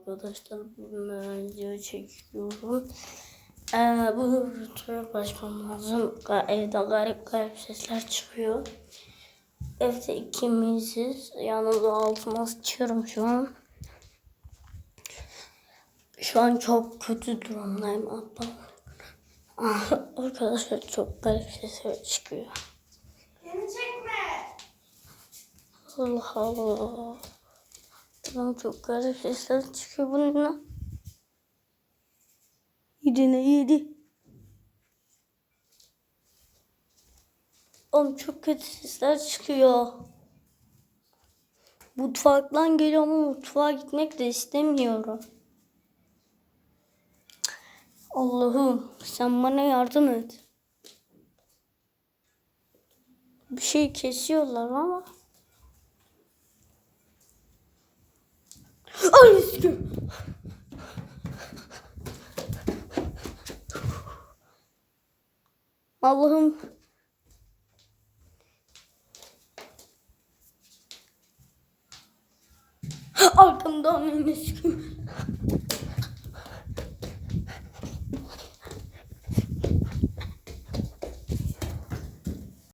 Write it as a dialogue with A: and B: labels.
A: arkadaşlar. Bugün video çekiyorum. Ee, bu videoya başlamam lazım. Evde garip garip sesler çıkıyor. Evde ikimiziz. Yanımda altıma sıçıyorum şu an. Şu an çok kötü durumdayım hatta. Ah, Arkadaşlar çok garip sesler çıkıyor.
B: Beni çekme.
A: Allah Allah. Tamam çok garip sesler çıkıyor bununla. Yedi ne yedi. Oğlum çok kötü sesler çıkıyor. Mutfaktan geliyor ama mutfağa gitmek de istemiyorum. Allah'ım sen bana yardım et. Bir şey kesiyorlar ama. Sikim. Allah'ım. Arkamdan beni sikim.